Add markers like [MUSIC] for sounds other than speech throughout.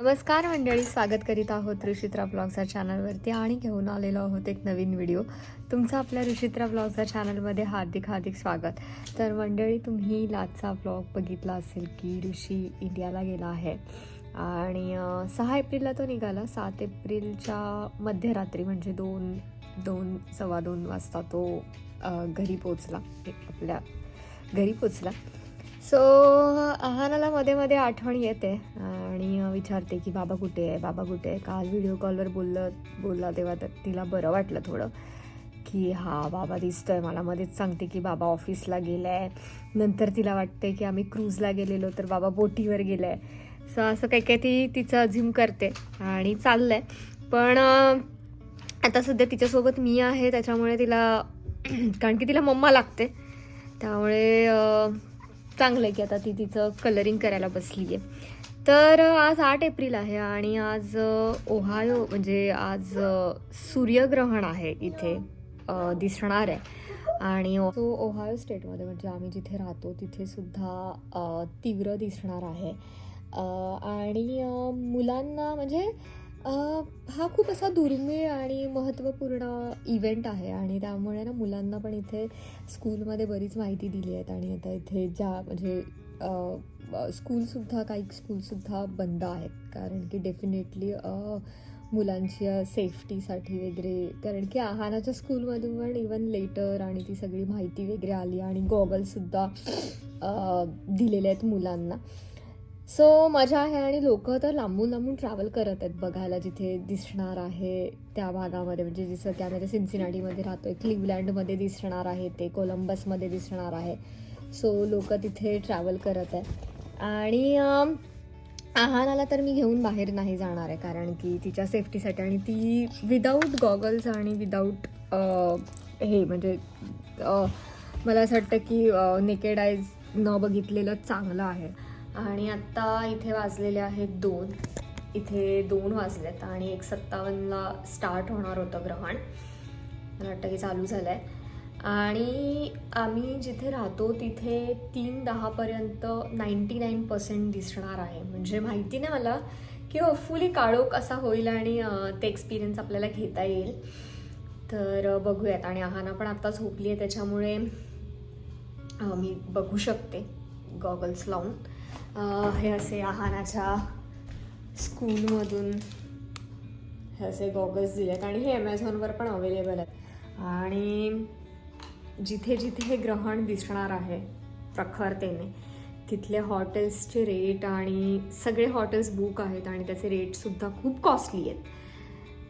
नमस्कार मंडळी स्वागत करीत आहोत ऋषित्रा ब्लॉगच्या चॅनलवरती आणि घेऊन आलेलो आहोत एक नवीन व्हिडिओ. तुमचं आपल्या ऋषित्रा ब्लॉगच्या चॅनलमध्ये हार्दिक हार्दिक स्वागत. तर मंडळी तुम्ही लाचा ब्लॉग बघितला असेल की ऋषी इंडियाला गेला आहे. आणि सहा एप्रिलला तो निघाला. सात एप्रिलच्या मध्यरात्री म्हणजे दोन दोन सव्वा दोन वाजता तो घरी पोचला आपल्या घरी पोचला सो आहानाला मध्ये मध्ये आठवण येते. आणि विचारते की बाबा कुठे आहे? बाबा कुठे आहे? काल व्हिडिओ कॉलवर बोललं बोलला तेव्हा तर तिला बरं वाटलं थोडं. की हा बाबा दिसतो आहे मला. मध्येच सांगते की बाबा ऑफिसला गेलाय. नंतर तिला वाटते की आम्ही क्रूजला गेलेलो तर बाबा बोटीवर गेलाय. सो असं काही काही ती तिचं अझ्युम करते आणि चाललंय. पण आता सध्या तिच्यासोबत मी आहे. त्याच्यामुळे तिला [CLEARS THROAT] कारण की तिला मम्मा लागते. त्यामुळे चांगलं आहे की आता ती तिचं कलरिंग करायला बसली आहे तर आज आठ एप्रिल आहे आणि आज ओहायो म्हणजे आज सूर्यग्रहण आहे इथे दिसणार आहे. आणि तो ओहायो स्टेटमध्ये म्हणजे आम्ही जिथे राहतो तिथे सुद्धा तीव्र दिसणार आहे. आणि मुलांना म्हणजे हा खूप असा दुर्मिळ आणि महत्त्वपूर्ण इव्हेंट आहे आणि त्यामुळे ना मुलांना पण इथे स्कूलमध्ये बरीच माहिती दिली आहेत आणि आता इथे ज्या म्हणजे स्कूलसुद्धा काही स्कूलसुद्धा बंद आहेत. कारण की डेफिनेटली मुलांच्या सेफ्टीसाठी वगैरे कारण की आहानाच्या स्कूलमधून पण इवन लेटर आणि ती सगळी माहिती वगैरे आली आणि गॉगलसुद्धा दिलेले आहेत मुलांना. सो मजा आहे आणि लोक तर लांबून लांबून ट्रॅव्हल करत आहेत बघायला जिथे दिसणार आहे त्या भागामध्ये. म्हणजे जसं की आम्ही आता सिन्सिनाटीमध्ये आहे क्लिवलँडमध्ये दिसणार आहे ते कोलंबसमध्ये दिसणार आहे. सो लोक तिथे ट्रॅव्हल करत आहेत. आणि आहानाला तर मी घेऊन बाहेर नाही जाणार आहे कारण की तिच्या सेफ्टीसाठी आणि ती विदाऊट गॉगल्स आणि विदाऊट हे म्हणजे मला असं वाटतं की नेकेड आयज न बघितलेलं चांगलं आहे. आणि आत्ता इथे वाजलेले आहेत दोन. इथे दोन वाजलेत आणि एक सत्तावन्नला स्टार्ट होणार होतं ग्रहण. मला वाटतं की चालू झालं आहे आणि आम्ही जिथे राहतो तिथे तीन दहापर्यंत नाईंटी नाईन पर्सेंट दिसणार आहे. म्हणजे माहिती नाही मला की होपफुली काळोख असा होईल आणि ते एक्सपिरियन्स आपल्याला घेता येईल. तर बघूयात. आणि आहाना पण आत्ता झोपली आहे त्याच्यामुळे मी बघू शकते. गॉगल्स लावून. हे असे आहानाच्या स्कूलमधून हे असे गॉगल्स दिलेत आणि हे ॲमेझॉनवर पण अवेलेबल आहेत. आणि जिथे जिथे हे ग्रहण दिसणार आहे प्रखरतेने तिथले हॉटेल्सचे रेट आणि सगळे हॉटेल्स बुक आहेत आणि त्याचे रेटसुद्धा खूप कॉस्टली आहेत.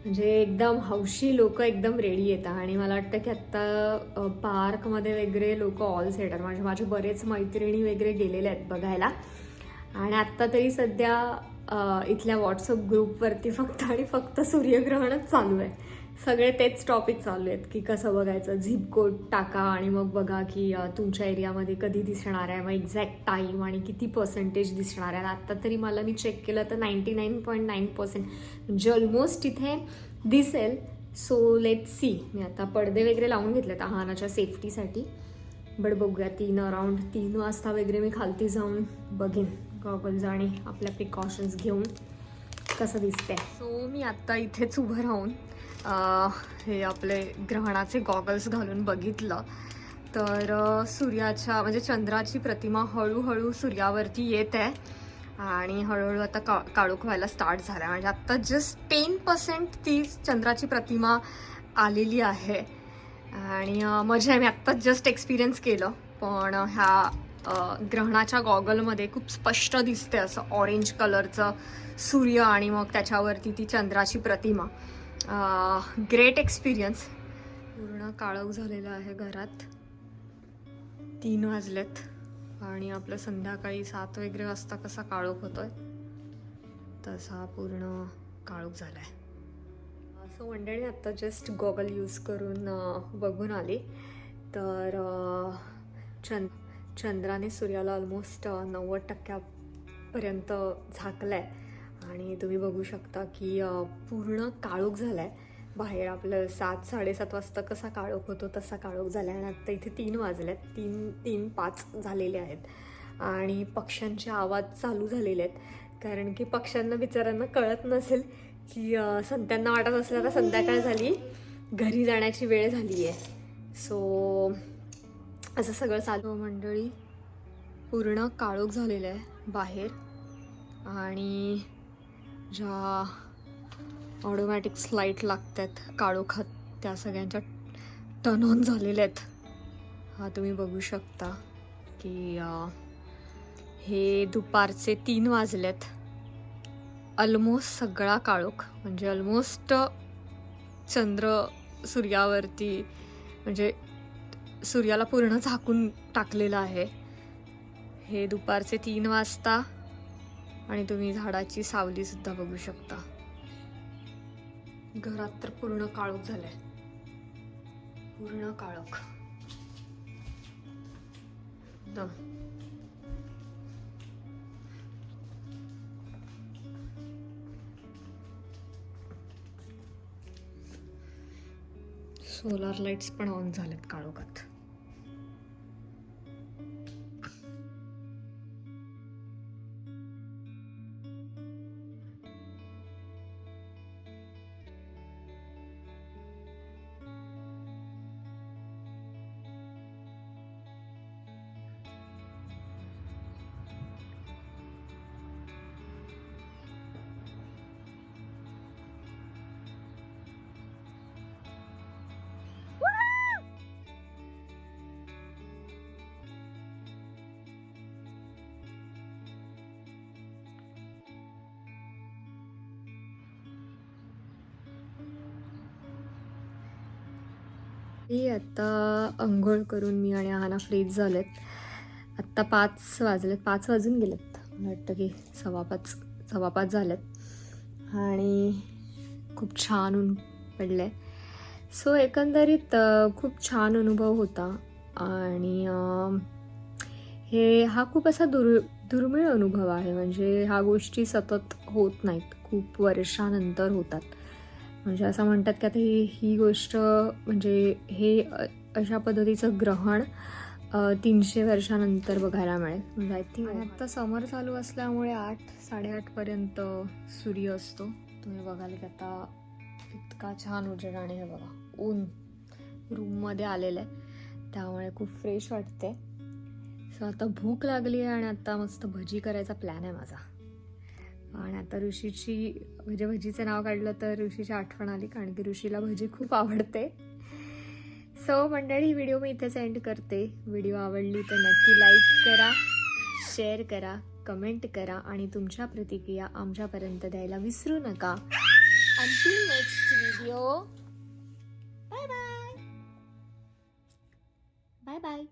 म्हणजे एकदम हौशी लोक एकदम रेडी येतात. आणि मला वाटतं की आत्ता पार्कमध्ये वगैरे लोक ऑल सेटर म्हणजे माझे बरेच मैत्रिणी वगैरे गेलेले आहेत बघायला. आणि आत्ता तरी सध्या इथल्या व्हॉट्सअप ग्रुपवरती फक्त आणि फक्त सूर्यग्रहणच चालू आहे. सगळे तेच टॉपिक चालू आहेत की कसं बघायचं? झिप कोड टाका आणि मग बघा की तुमच्या एरियामध्ये कधी दिसणार आहे? मग एक्झॅक्ट टाईम आणि किती पर्सेंटेज दिसणार आहे? आत्ता तरी मला मी चेक केलं तर ninety nine point nine percent म्हणजे ऑलमोस्ट इथे दिसेल. सो लेट सी मी आता पडदे वगैरे लावून घेतलेत आहानाच्या सेफ्टीसाठी बट बघूया तीन अराउंड तीन वाजता वगैरे मी खालती जाऊन बघेन. गॉगल्स आणि आपल्या प्रिकॉशन्स घेऊन कसं दिसतंय. सो मी आत्ता इथेच उभं राहून हे आपले ग्रहणाचे गॉगल्स घालून बघितलं. तर सूर्याच्या म्हणजे चंद्राची प्रतिमा हळूहळू सूर्यावरती येत. आहे आणि हळूहळू आता का काळोख व्हायला स्टार्ट झाला म्हणजे आत्ता जस्ट टेन पर्सेंट ती चंद्राची प्रतिमा आलेली आहे. आणि मजा आहे. मी आत्ताच जस्ट एक्सपिरियन्स केलं. पण ह्या ग्रहणाच्या गॉगलमध्ये खूप स्पष्ट दिसते असं ऑरेंज कलरचं सूर्य आणि मग त्याच्यावरती ती चंद्राची प्रतिमा. ग्रेट एक्सपिरियन्स पूर्ण काळोख झालेला आहे घरात. तीन वाजलेत आणि आपलं संध्याकाळी सात वगैरे वाजता कसा काळोख होतोय तसा पूर्ण काळोख झाला आहे सो मंडळी आत्ता जस्ट गॉगल यूज करून बघून आली. तर चंद चंद्राने सूर्याला ऑलमोस्ट नव्वद टक्क्यापर्यंत झाकलं आहे आणि तुम्ही बघू शकता की पूर्ण काळोख झाला आहे बाहेर आपलं सात साडेसात वाजता कसा काळोख होतो तसा काळोख झाला आहे आणि आत्ता इथे तीन वाजले आहेत तीन तीन पाच झालेले आहेत. आणि पक्ष्यांचे आवाज चालू झालेले आहेत. कारण की पक्ष्यांना बिचाऱ्यांना कळत नसेल की संत्यांना वाटत असेल आता संध्याकाळ झाली घरी जाण्याची वेळ झाली आहे सो असं सगळं चालू मंडळी पूर्ण काळोख झालेलं आहे बाहेर. आणि ज्या ऑटोमॅटिक स्लाईट लागतात काळोखात त्या सगळ्यांच्या टर्न ऑन झालेल्या आहेत. हा तुम्ही बघू शकता की हे दुपारचे तीन वाजलेत. ऑलमोस्ट सगळा काळोख म्हणजे ऑलमोस्ट चंद्र सूर्यावरती म्हणजे सूर्याला पूर्ण झाकून टाकलेलं आहे. हे दुपारचे तीन वाजता आणि तुम्ही झाडाची सावली सुद्धा बघू शकता. घरात तर पूर्ण काळोख झालंय. पूर्ण काळोख. एकदम सोलार लाईट्स पण ऑन झालेत काळोखात. मी आत्ता अंघोळ करून मी आणि आहाना फ्रीज झालेत. आत्ता पाच वाजलेत पाच वाजून गेलेत. मला वाटतं की सव्वा पाच सव्वा पाच झालेत. आणि खूप छान ऊन पडलं आहे सो एकंदरीत खूप छान अनुभव होता. आणि हे हा खूप असा दुर् दुर्मिळ अनुभव आहे. म्हणजे ह्या गोष्टी सतत होत नाहीत. खूप वर्षानंतर होतात. म्हणजे असं म्हणतात की आता ही ही गोष्ट म्हणजे हे अशा पद्धतीचं ग्रहण तीनशे वर्षानंतर बघायला मिळेल. म्हणजे आय थिंक आता समर चालू असल्यामुळे आठ साडेआठपर्यंत सूर्य असतो. तुम्ही बघाल की आता इतका छान उजेड आणि हे बघा ऊन रूममध्ये आलेलं आहे. त्यामुळे खूप फ्रेश वाटते सो आता भूक लागली आहे आणि आता मस्त भजी करायचा प्लॅन आहे माझा. आणि आता ऋषीची म्हणजे भजीचं नाव काढलं तर ऋषीची आठवण आली कारण की ऋषीला भजी खूप आवडते. सो मंडळी व्हिडिओ मी इथेच एंड करते. व्हिडिओ आवडली तर नक्की लाईक करा शेअर करा कमेंट करा आणि तुमच्या प्रतिक्रिया आमच्यापर्यंत द्यायला विसरू नका. अंतिम next video bye bye bye bye